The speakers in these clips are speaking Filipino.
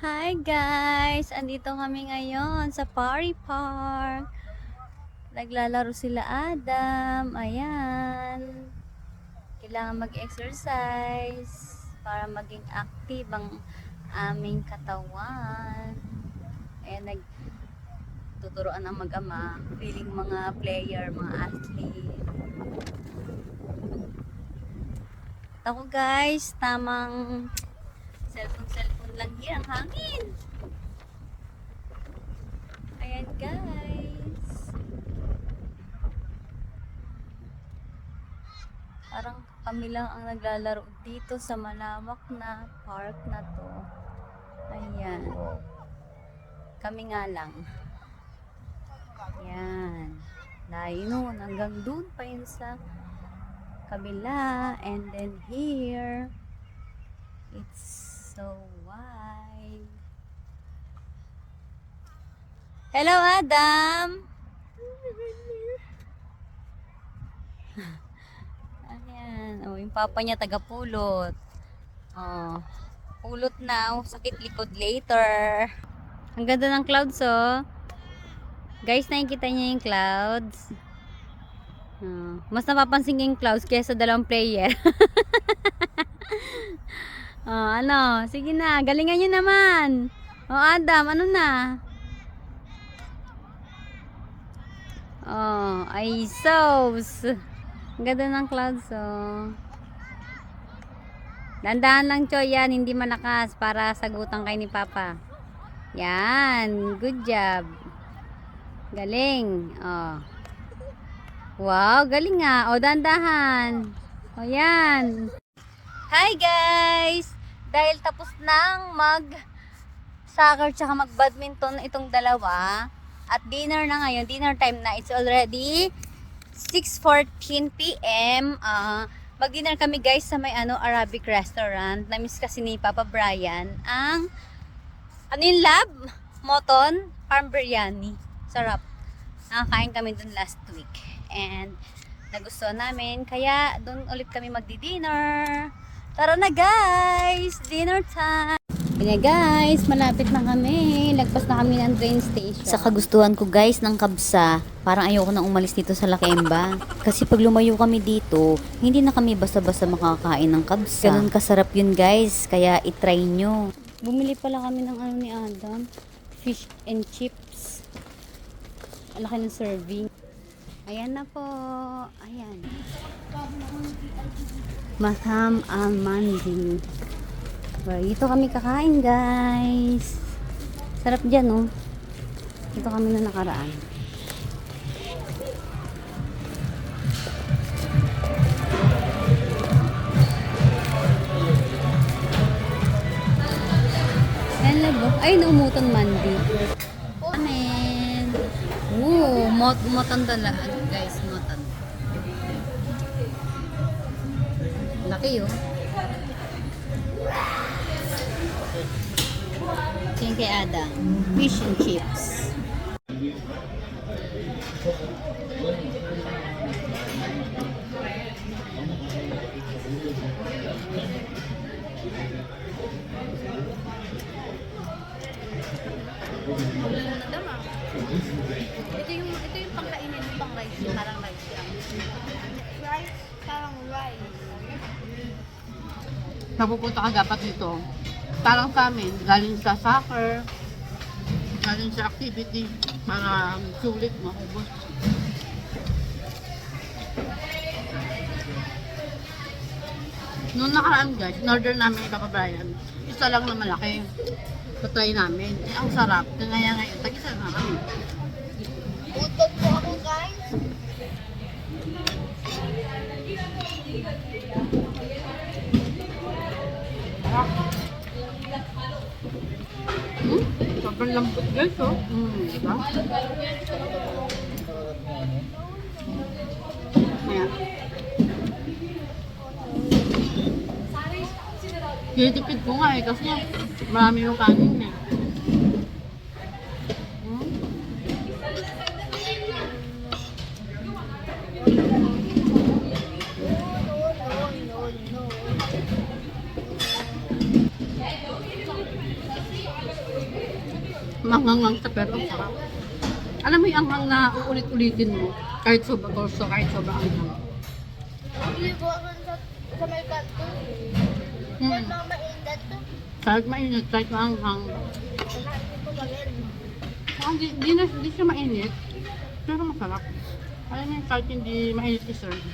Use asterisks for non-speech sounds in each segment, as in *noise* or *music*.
Hi guys! Andito kami ngayon sa Party Park. Naglalaro sila Adam. Ayan. Kailangan mag-exercise para maging active ang aming katawan. Ayan, nag tuturuan ang mag-ama. Feeling mga player, mga athlete. At Ako guys, tamang cellphone-cellphone lang here ang hangin. Ayan guys. Parang kami lang ang naglalaro dito sa malawak na park na to. Ayan. Kami nga lang. Ayan. Layo nun. Hanggang dun pa yun sa kabila. And then here. It's so wide. Hello, Adam! *laughs* Ayan. Oh, yung papa niya taga-pulot. Oh. Pulot na. Oh, sakit likod later. Ang ganda ng clouds, oh. Guys, nakikita niyo yung clouds. Oh, mas napapansin yung clouds kaysa dalawang player. *laughs* oh, ano? Sige na, galingan nyo naman. Oh, Adam, ano na? Oh, ay sauce. Ang ganda ng clouds, oh. Dandahan lang, Choy, yan. Hindi malakas para sagutan kay ni Papa. Yan. Good job. Galing. Oh. Wow, galing nga. O, dandahan. O, yan. Hi, guys! Dahil tapos nang mag soccer tsaka mag badminton itong dalawa at dinner na ngayon, dinner time na. It's already 6.14 p.m. Ah, mag-dinner kami guys sa may ano Arabic restaurant. Na-miss kasi ni Papa Brian ang ano yung lab? Moton Farm Biryani. Sarap. Nakakain kami dun last week. And nagustuhan namin. Kaya doon ulit kami magdi-dinner. Tara na guys! Dinner time! Kanya guys, malapit na kami. Lagpas na kami ng train station. Sa kagustuhan ko guys ng kabsa, parang ayoko nang umalis dito sa Lakemba. Kasi pag lumayo kami dito, hindi na kami basta-basta makakain ng kabsa. Ganun kasarap yun guys, kaya itry nyo. Bumili pala kami ng ano ni Adam. Fish and chips. Ang ng serving. Ayan na po. Ayan. Matam Almandi. Dito kami kakain guys. Sarap dyan oh. Dito kami na nakaraan. Ayan labo. Ay, naumutang mandi. Amen. Oo, mot motan dala. Guys, Laki oh. Yan kay Adam. Fish and chips. Napupunta ka dapat dito. Parang sa amin, galing sa soccer, galing sa activity, para sulit maubos. Noong nakaraan guys, in-order namin kay Papa Brian, isa lang na malaki. Patry namin. Eh, ang sarap. Kaya ngayon, tag-isa na kami. Sobrang lambot guys, oh. Hmm, diba? Kaya. Tinitipid ko nga eh, kasi marami yung kanin eh. Hmm? No, no, no. Mangangang sa pero ang sarap. Alam mo yung anghang na uulit-ulitin mo. Kahit sobrang torso, kahit sobrang anghang. Bili ko ako sa, sa may kanto. Mm. Kaya mga maindat to. Kahit mainit, kahit maanghang. Yan? Ah, Hindi, hindi, na, hindi siya mainit. Pero masarap. Alam mo yung kahit hindi mainit i-serve.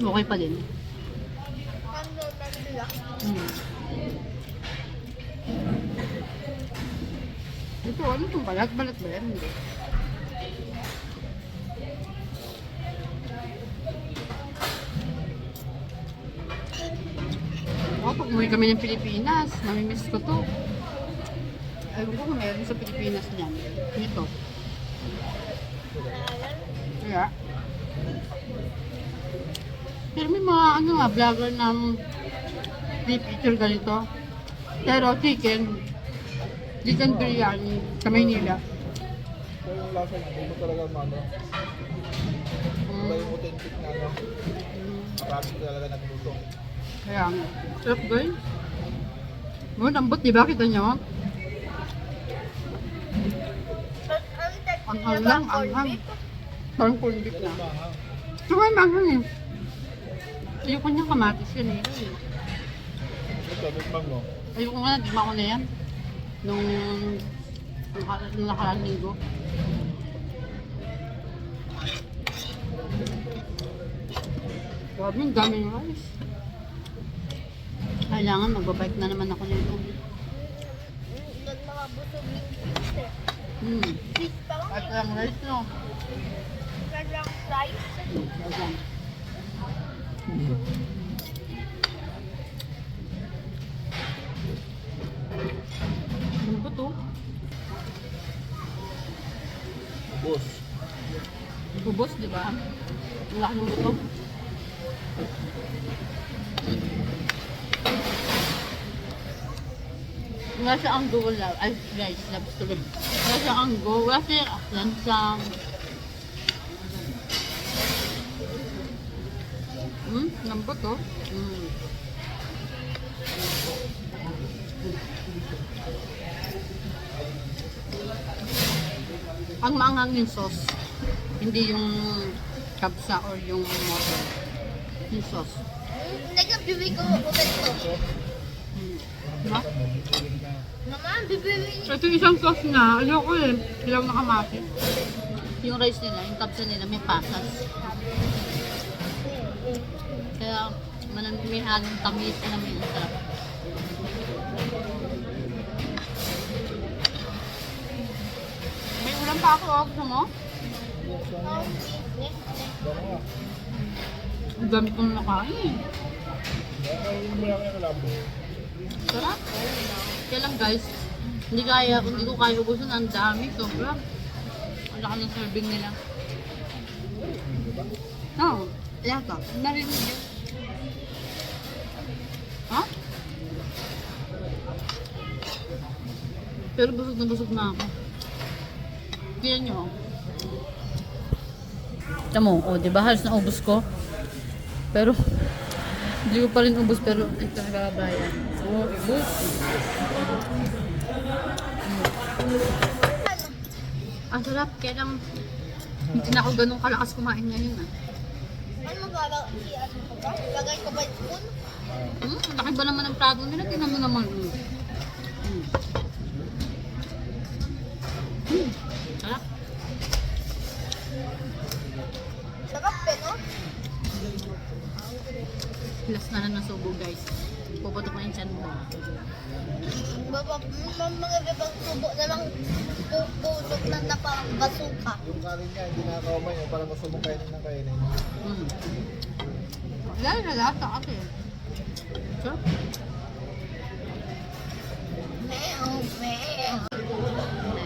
Okay pa din. Ang normal nila. Mm. Ito, ano itong balat? Balat ba yan? Hindi. Oh, pag umuwi kami ng Pilipinas, namimiss ko to. Ewan ko kung meron sa Pilipinas niyan. Ito. Kaya. Pero may mga ano vlogger ng beef eater ganito. Pero chicken, chicken biryani sa Maynila. So yung lasa niya, hindi mo talaga ano, iba yung authentic na ano, marami talaga nagluto. Kaya nga. Sarap guys. Oh, lambot, di ba? Kita? But ang text Ang ba, beef? Parang corned beef na. Tsaka yung manghang eh. Ayoko niya kamatis yun eh. Ito, tikman mo. Ayoko nga, di ko na yan. Nung, nung, nakarang linggo. Grabe, ang daming rice. Kailangan magbabike na naman ako nito. Mm, Doon mga busog yung fish eh. Hmm. Fish pa lang At lang rice no. Kailang rice. Bubos, di ba? Ang laki ng buto. Wala siya ang go love. Ay, guys, loves to live. Wala siya ang go. Wala siya lansang. Hmm? Lambot to? Hmm. Ang maanghang yung sauce. Hindi yung kapsa or yung motor. Yung sauce. Nag-bibi ko ulit to. Hmm. Diba? Naman, bibiwi So, ito isang sauce na, ayoko eh. Ilang nakamati. Yung rice nila, yung kapsa nila, may pasas. Kaya, manan may halong tamis na may sarap. May ulam pa ako, oh. Gusto mo? Oh. Ang dami kong nakain eh. Sarap. Kaya lang guys, hindi kaya, hindi ko kaya ubusin. Ang dami, sobra. Ang laki ng serving nila. Oo, oh, yata. Narinig yun. Ha? Pero busog na busog na ako. Tingnan nyo. Tamo, o, oh, di ba? Halos na ubus ko. Pero, hindi ko pa rin ubus, pero ito nagkakabayan. Oo, ubus. Ang sarap, kaya lang hindi na ako ganun kalakas kumain ngayon ah. Ano ba? Lagay ko ba yung spoon? Hmm, ang laki ba naman ng plato nila? Tingnan mo naman. Mm. Last na na nasubo guys. Puputok na yung chan mo. Baba, m- mga ibang tubo na lang pupulog na na parang basuka. Yung kanin niya, hindi nakakaumay niya, parang gusto mong kainin ng kainin. Mm. Lalo na lasa kasi. Sarap. Meo, meo.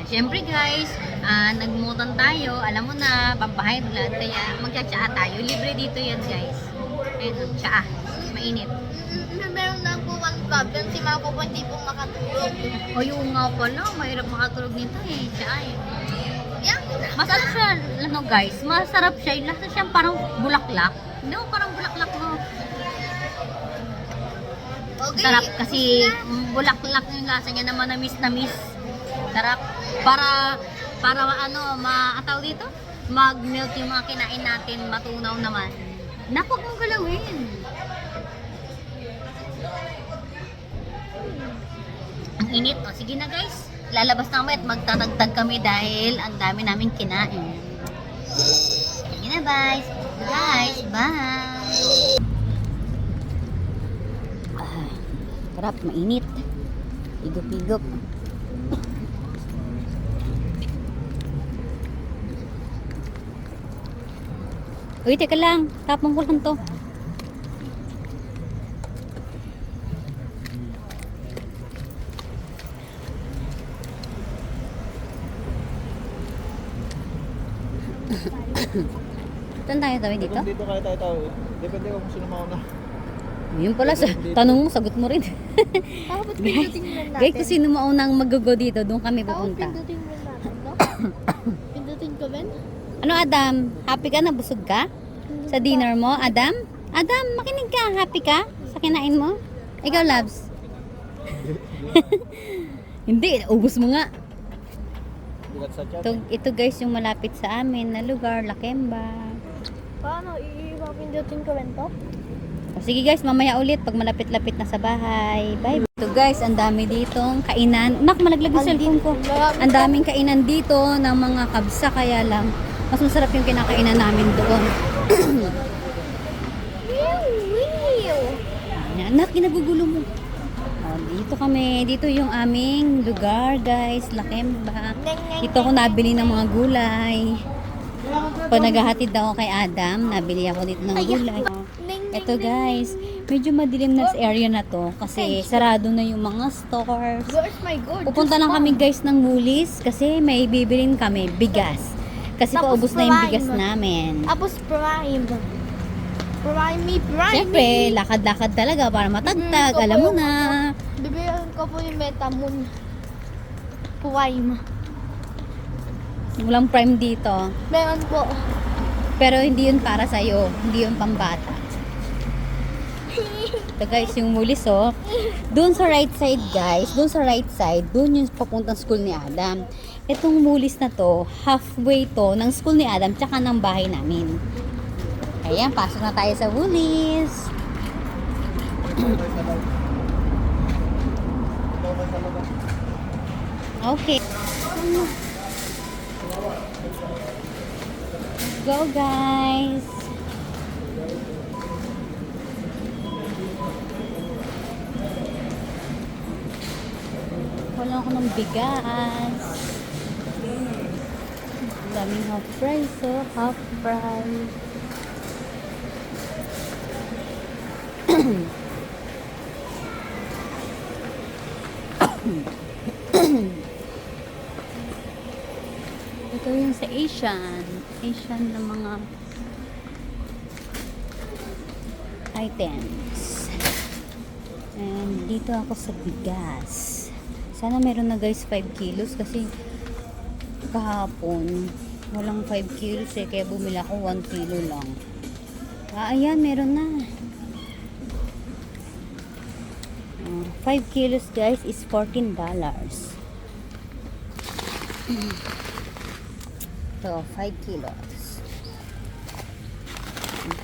Siyempre guys, ah, nagmutan tayo. Alam mo na, pampahay blood. Kaya magtsatsaa tayo. Libre dito yan guys. Ayun, oh, tsaa. Mainit. Mm, Meron na po one problem, si Mako po hindi po makatulog. O yung nga pala, mahirap makatulog nito eh. Tsaa eh. Mas ano siya, ano guys, masarap siya. Yung lasa siya parang bulaklak. No, parang bulaklak mo. o Okay. Sarap kasi mm, bulaklak yung lasa niya naman na miss na miss. Sarap. Para, para ano, maataw dito? Mag-melt yung mga kinain natin, matunaw naman. Naku, mong galawin. Ang init. O, sige na guys. Lalabas na kami at magtatagtag kami dahil ang dami namin kinain. Sige na, guys. Guys, bye. Ah, sarap, mainit. Higop-higop. Uy, teka lang. Tapong ko lang to. *coughs* Saan tayo tayo dito? Dito kaya tayo tao, depende kung sino mauna. Yun pala, sa, tanong mo, sagot mo rin. Dapat pindutin mo natin. *laughs* Guys, kung sino maunang mag-go dito, doon kami pupunta. pindutin mo natin, no? pindutin ko, Ben? Ano Adam? Happy ka na? Busog ka? Sa dinner mo, Adam? Adam, makinig ka. Happy ka? Sa kinain mo? Ikaw, Labs? *laughs* Hindi, ubus mo nga. Ito, ito guys yung malapit sa amin na lugar, Lakemba. Paano? Ipapindutin ko, Ben, to? O, sige guys, mamaya ulit pag malapit-lapit na sa bahay. Bye. Ito guys, ang dami ditong kainan. Nak, malaglag yung cellphone ko. Ang daming kainan dito ng mga kabsa kaya lang mas masarap yung kinakainan namin doon. Anak, ginagugulo mo. O, dito kami. Dito yung aming lugar, guys. Lakemba. Dito ako nabili ng mga gulay. Pag naghahatid daw kay Adam, nabili ako dito ng gulay. Ito guys, medyo madilim na sa area na to kasi sarado na yung mga stores. Pupunta lang kami guys ng Woolies kasi may bibilin kami bigas. Kasi Tapos paubos na yung bigas namin. Tapos prime. Prime me, prime Siyempre, lakad-lakad talaga para matagtag. Mm, Alam mo na. Bibigyan ko po yung Metamoon. Prime. Walang prime dito. Meron po. Pero hindi yun para sa'yo. Hindi yun pambata. *laughs* Ito guys, yung mulis oh. Doon sa right side guys, doon sa right side, doon yung papuntang school ni Adam. Itong mulis na to, halfway to ng school ni Adam tsaka ng bahay namin. Ayan, pasok na tayo sa Woolies. Okay. Go guys! Wala ako ng bigas. Daming half price oh, half price. Ito yung sa Asian. Asian na mga items. And dito ako sa bigas. Sana meron na guys 5 kilos kasi kahapon walang 5 kilos eh kaya bumili ako 1 kilo lang. Ah, ayan, meron na. Ah, 5 kilos guys is 14 dollars. So, 5 kilos.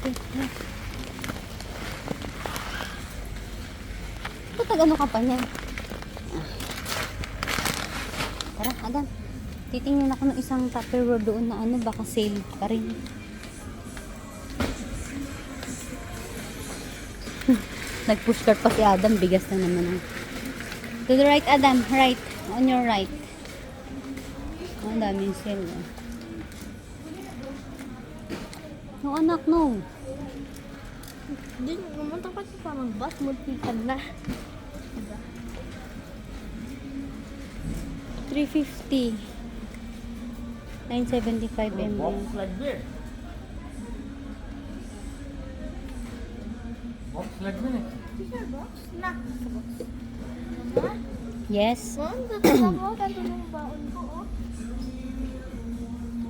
Okay. Ito tag ano ka pa niya? Ah. Tara, Adam. Titingnan ako ng isang tupperware doon na ano, baka sale pa rin. *laughs* Nag-push cart pa si Adam, bigas na naman. To the right, Adam. Right. On your right. Ang daming sale. Oh. No, anak, no. Din, pumunta pa sa parang bus, multikan na. 350. 975 ml. Box. Yes. Mo, tanto ng baon ko, oh.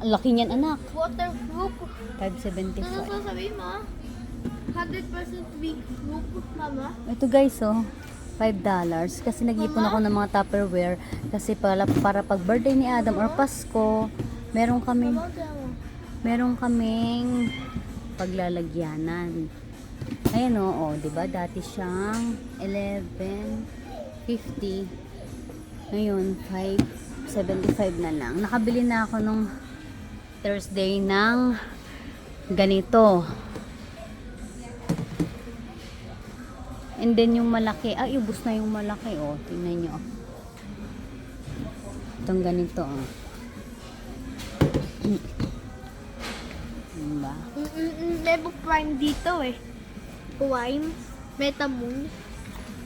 Ang laki niyan, anak. Waterproof. Ano 575. sasabihin mo? ah? 100% big group, mama. Ito guys, oh. $5 kasi nag-ipon ako ng mga Tupperware kasi para, para pag birthday ni Adam or Pasko, meron kami meron kaming paglalagyanan. Ayan o, oh, 'di ba? Dati siyang 11.50. Ngayon 5.75 na lang. Nakabili na ako nung Thursday ng ganito. And then yung malaki, ay ubos na yung malaki oh. Tingnan nyo. Itong ganito oh. Diba? May book prime dito eh. Prime. Metamoon.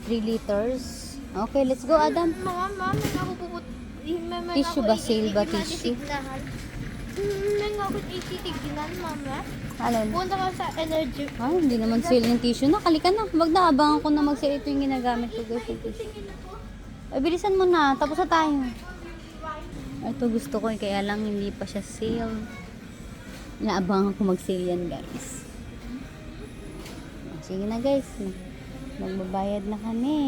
3 liters. Okay, let's go, Adam. Mama, mama, may ako puput... May, may Tissue ba? Sale ba tissue? Mm, May nga ako ititignan, mama. Alin? Punta ka sa energy. Ay, hindi naman sale yung tissue na. Kalika na. Wag na, abangan ko na mag-sale. Ito yung ginagamit ko, guys. yung tissue. Ay, bilisan mo na. Tapos na tayo. Ito gusto ko, eh, kaya lang hindi pa siya sale. Inaabangan ko mag-sale yan, guys. Sige na, guys. Magbabayad na kami.